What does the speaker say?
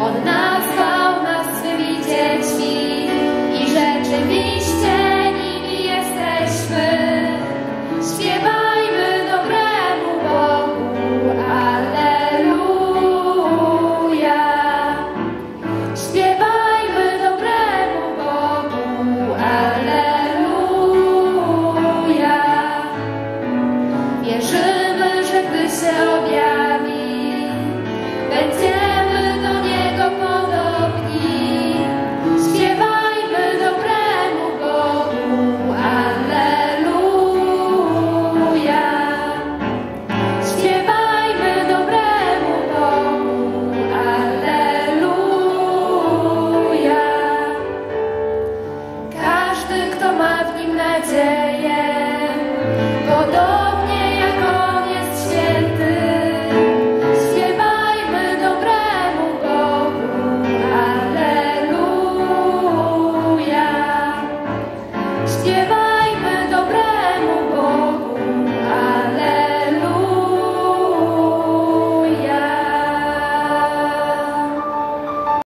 On nazwał nas swymi dziećmi i rzeczywiście nimi jesteśmy. Śpiewajmy dobremu Bogu, Alleluja. Śpiewajmy dobremu Bogu, Alleluja. Wierzymy, że gdy się objawi, będzie